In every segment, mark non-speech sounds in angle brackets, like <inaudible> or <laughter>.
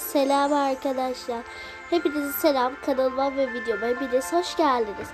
selam arkadaşlar. Hepinize selam kanalıma ve videoma hepiniz hoş geldiniz.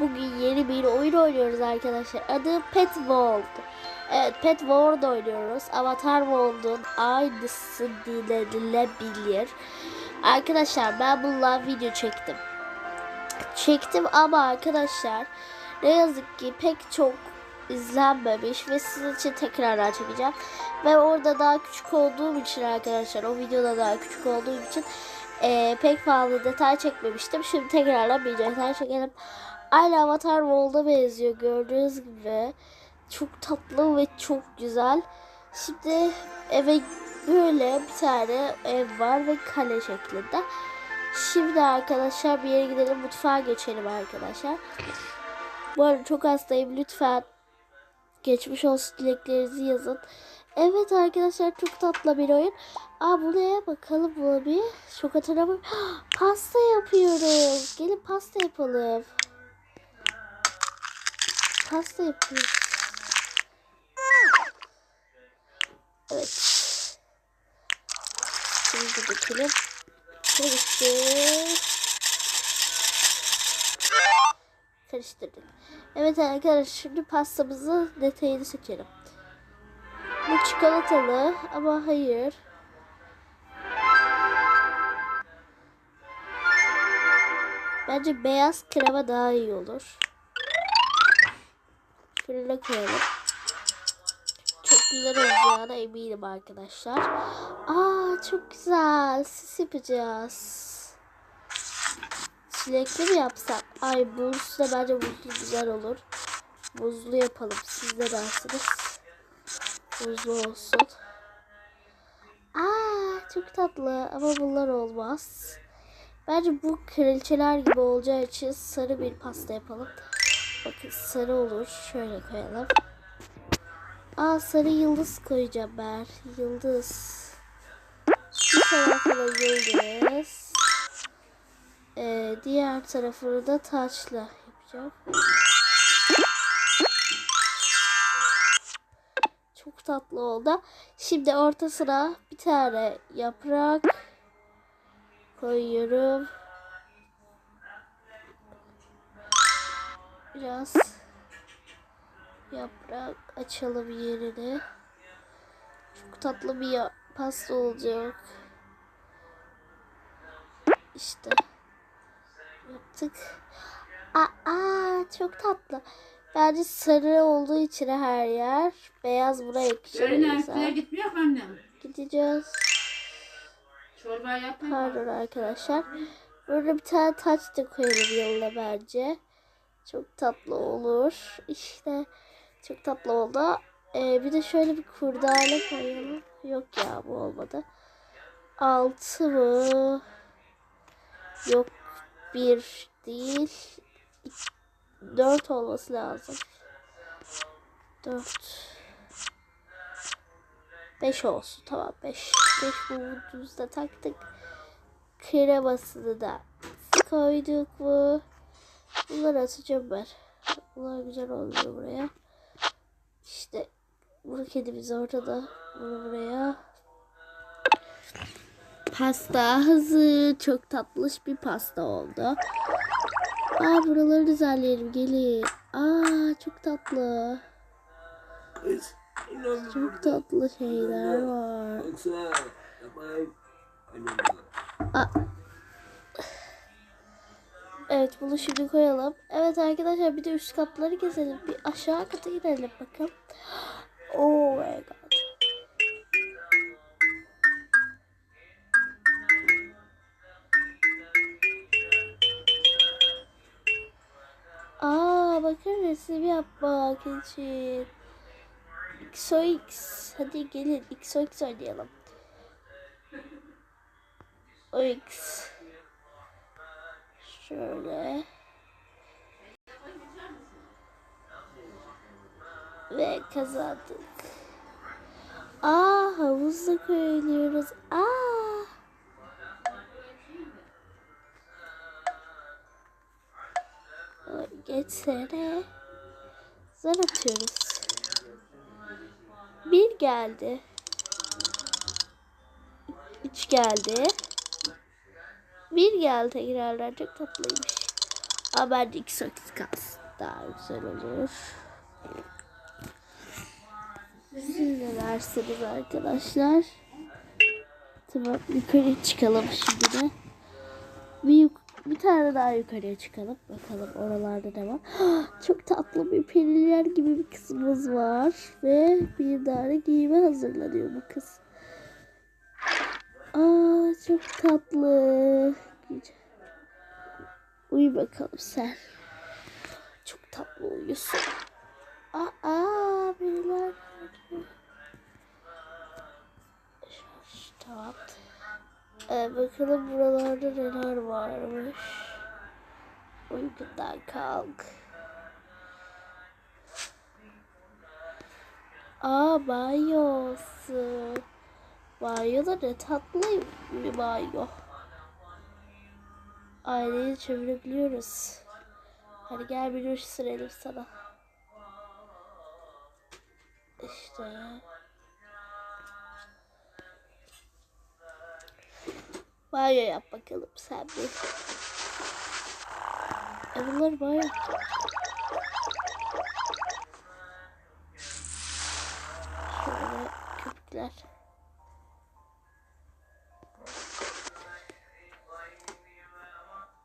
Bugün yeni bir oyun oynuyoruz arkadaşlar. Adı Pet World. Evet Pet World oynuyoruz. Avatar World'un aynısı denilebilir. Arkadaşlar ben bununla video çektim. Çektim ama arkadaşlar ne yazık ki pek çok izlenmemiş ve sizin için tekrardan çekeceğim. Ve orada daha küçük olduğum için arkadaşlar o videoda daha küçük olduğum için eee, pek fazla detay çekmemiştim. Şimdi tekrardan bir detay çekelim. Aynı Avatar World'a benziyor gördüğünüz gibi. Çok tatlı ve çok güzel. Şimdi eve böyle bir tane ev var ve kale şeklinde. Şimdi arkadaşlar bir yere gidelim mutfağa geçelim arkadaşlar. Bu arada çok hastayım lütfen geçmiş olsun dileklerinizi yazın. Evet arkadaşlar çok tatlı bir oyun. Aa buraya bakalım bunu bir. Çok hatırlamıyorum. <gasps> Pasta yapıyoruz. Gelin pasta yapalım. Pasta yapıyoruz. Evet. Şimdi dökelim. Karıştır. Karıştırdık. Evet arkadaşlar şimdi pastamızı detayını sökelim. Bu çikolatalı ama hayır. Bence beyaz krema daha iyi olur. Fırına koyalım. Çok güzel olacağına eminim arkadaşlar. Aa çok güzel. Sis yapacağız. Çilekli mi yapsak? Ay buzlu da bence buzlu güzel olur. Buzlu yapalım. Siz ne dersiniz? Buzlu olsun. Aa çok tatlı ama bunlar olmaz. Bence bu kraliçeler gibi olacağı için sarı bir pasta yapalım. Bakın sarı olur. Şöyle koyalım. Aa sarı yıldız koyacağım ben. Yıldız. Bir tarafına yıldız. Ee, diğer tarafını da taçla yapacağım. Çok tatlı oldu. Şimdi ortasına bir tane yaprak koyuyorum. Biraz yaprak açalım yerini. Çok tatlı bir pasta olacak. İşte yaptık. Aa, çok tatlı. Bence sarı olduğu için her yer beyaz buraya yakışır. Erkeğe gitmiyor annem? Gideceğiz. Çorba yapma. Pardon arkadaşlar. Burada bir tane taç da koyalım yanına bence. Çok tatlı olur. İşte çok tatlı oldu. Ee, bir de şöyle bir kurdale koyalım. Yok ya bu olmadı. Altı mı? Yok bir değil. Dört olması lazım. Dört. Beş olsun. Tamam beş. Beş bulduğumuzda taktık. Kremasını da koyduk mu? Bunları atacağım ben. Bunlar güzel oluyor buraya. İşte bu kedimiz ortada. Bunu buraya. Pasta hazır. Çok tatlış bir pasta oldu. Aa buraları düzenleyelim. Gelin. Aa çok tatlı. Çok tatlı şeyler var. Aa. Evet bunu şimdi koyalım. Evet arkadaşlar bir de üst katları gezelim. Bir aşağı kata gidelim bakalım. Oh my god. Aa bakın resim yapmak için. XOX. Hadi gelin XOX oynayalım. OX. Şöyle. Ve kazandık. Aa havuzda koyuyoruz. Aa. Geçsene. Zar atıyoruz. Bir geldi. Üç geldi. bir geldi tekrardan çok tatlıymış. Ama bence iki sakız kalsın. Daha güzel olur. Siz ne dersiniz arkadaşlar? Tamam yukarı çıkalım şimdi de. Bir, bir tane daha yukarıya çıkalım. Bakalım oralarda ne var. <gasps> Çok tatlı bir periler gibi bir kızımız var. Ve bir tane giyime hazırlanıyor bu kız. Aa çok tatlı. Uyu bakalım sen. Çok tatlı uyusun. Aa periler. Ee, bakalım buralarda neler varmış. Uykudan kalk. Aa banyosu. Banyo da ne tatlı bir banyo. Aileyi çevirebiliyoruz. Hadi gel bir ruj sürelim sana. İşte. Banyo yap bakalım sen bir. E bunlar banyo. Şöyle köpükler.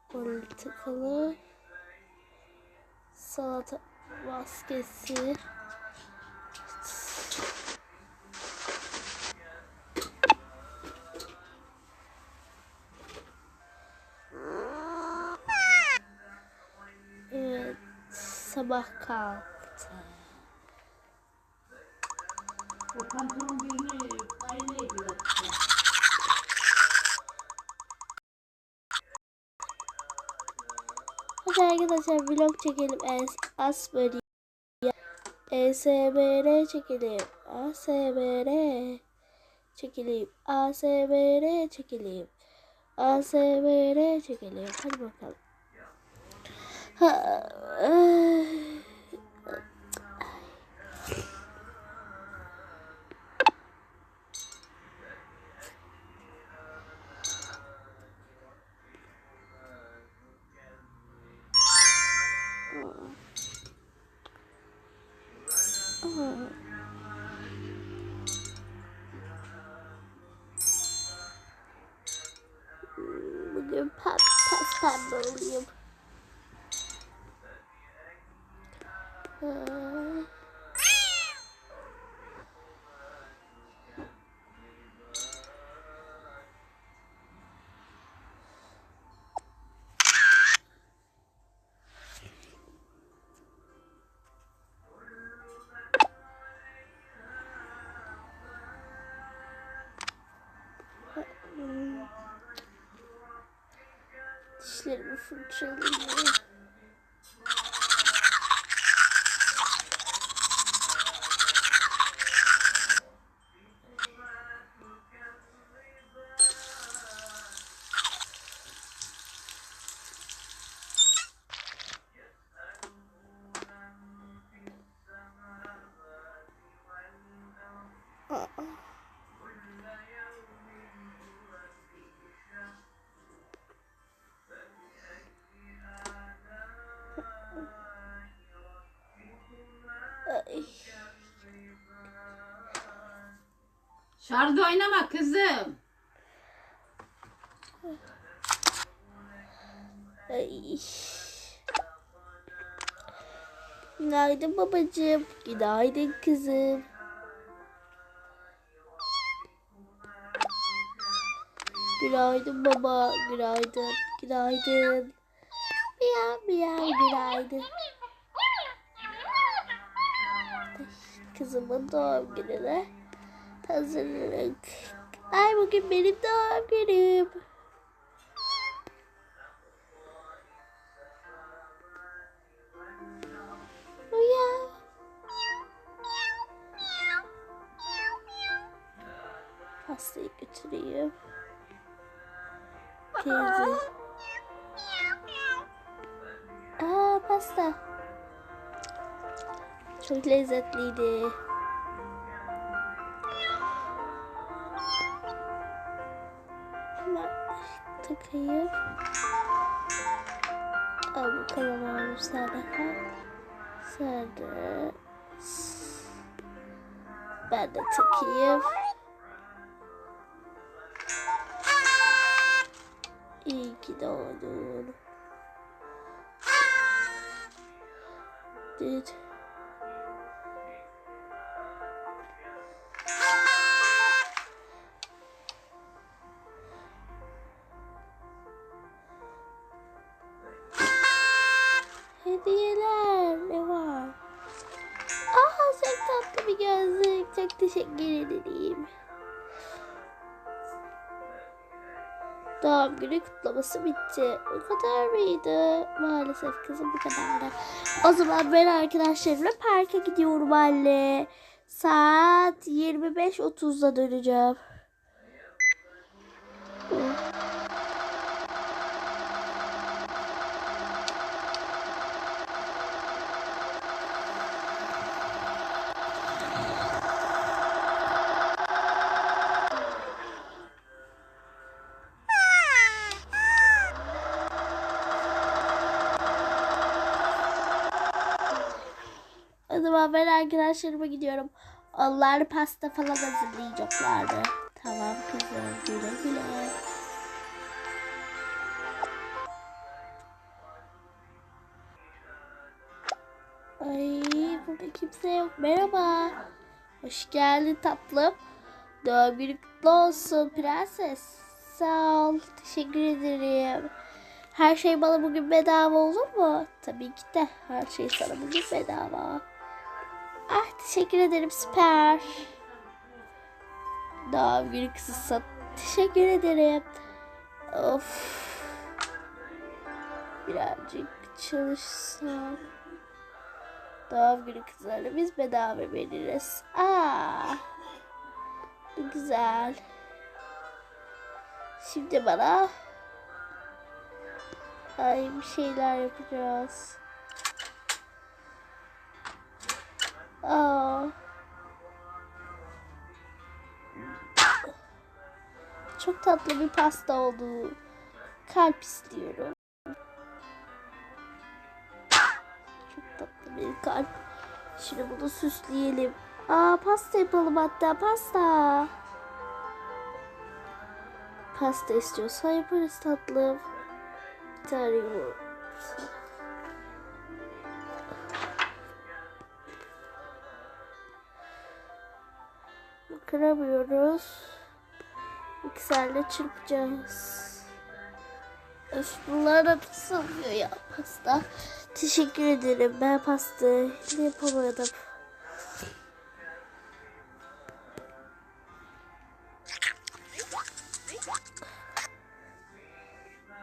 Politikalı. Salata maskesi. Evet, sabah kalktı. O pantolon birini aynı ediyor. Hadi arkadaşlar vlog çekelim. Es Asbari. ASMR çekelim. ASMR çekelim. ASMR çekelim. ASMR çekelim. Hadi bakalım. Ha, <laughs> fruit chili. Şarjda oynama kızım. Ay. Günaydın babacığım. Günaydın kızım. Günaydın baba. Günaydın. Günaydın. Miyav miyav günaydın. Kızımın doğum gününe hazırlık. Ay bugün benim doğum günüm. Uyan. Pastayı götüreyim. Teyze. Aa pasta. Çok lezzetliydi. Takayım. Al bakalım kal. Sen de. Ben de takayım. Çok teşekkür ederim. Doğum günü kutlaması bitti. Bu kadar mıydı? Maalesef kızım bu kadardı. O zaman ben arkadaşlarımla parka gidiyorum anne. Saat 25.30'da döneceğim. Zaman ben arkadaşlarıma gidiyorum. Onlar pasta falan hazırlayacaklardı. Tamam kızım güle güle. Ay burada kimse yok. Merhaba. Hoş geldin tatlım. Doğum günün kutlu olsun prenses. Sağ ol. Teşekkür ederim. Her şey bana bugün bedava olur mu? Tabii ki de her şey sana bugün bedava. Ah teşekkür ederim süper. Doğum günü kızısın. Teşekkür ederim. Of. Birazcık çalışsam. Doğum günü kızlarına biz bedava veririz. Aa. Ne güzel. Şimdi bana ay bir şeyler yapacağız. Çok tatlı bir pasta oldu. Kalp istiyorum. Çok tatlı bir kalp. Şimdi bunu süsleyelim. Aa pasta yapalım hatta pasta. Pasta istiyorsan yaparız tatlım. Bir tane yumurta. Kıramıyoruz. Mikserle çırpacağız. Öf bunlar da sığmıyor ya pasta. Teşekkür ederim. Ben pasta yapamadım.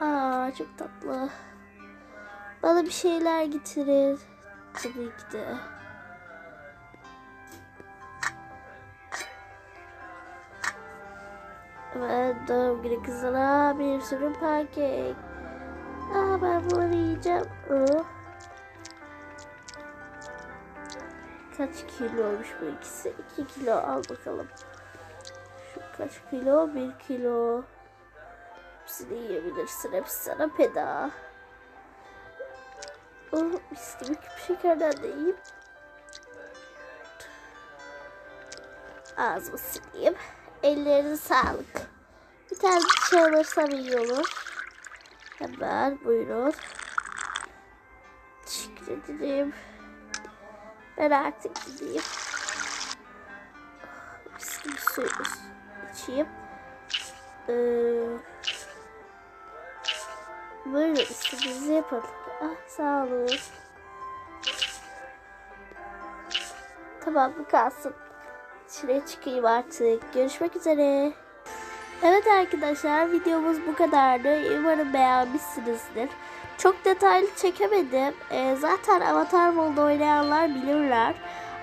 Aa çok tatlı. Bana bir şeyler getirin. Tabii ki de. Ben doğum günü kızına bir sürü pankek. Aa ben bunu yiyeceğim. Aa. Kaç kiloymuş bu ikisi? 2 kilo al bakalım. Şu kaç kilo? 1 kilo. Hepsini yiyebilirsin. Hepsi sana peda. Oh, mis gibi şekerden de yiyeyim. Ağzımı sileyim. Ellerine sağlık. Bir tane şey alırsam iyi olur. Hemen buyurun. Teşekkür ederim. Ben artık gideyim. Gibi suyu içeyim. Ee, böyle istediğinizi yapın. Ah sağ olun. Tamam bu kalsın. Şuraya çıkayım artık. Görüşmek üzere. Evet arkadaşlar videomuz bu kadardı. Umarım beğenmişsinizdir. Çok detaylı çekemedim. Ee, zaten Avatar World'da oynayanlar bilirler.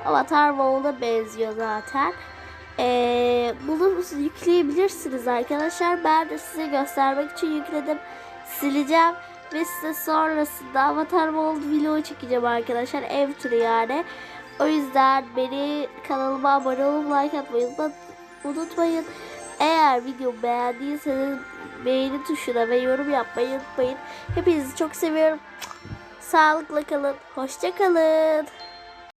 Avatar World'a benziyor zaten. Ee, bunu yükleyebilirsiniz arkadaşlar. Ben de size göstermek için yükledim. Sileceğim ve size sonrasında Avatar World vlogu çekeceğim arkadaşlar. Ev turu yani. O yüzden beni kanalıma abone olup like atmayı unutmayın. Eğer videomu beğendiyseniz beğeni tuşuna ve yorum yapmayı unutmayın. Hepinizi çok seviyorum. Sağlıkla kalın. Hoşça kalın.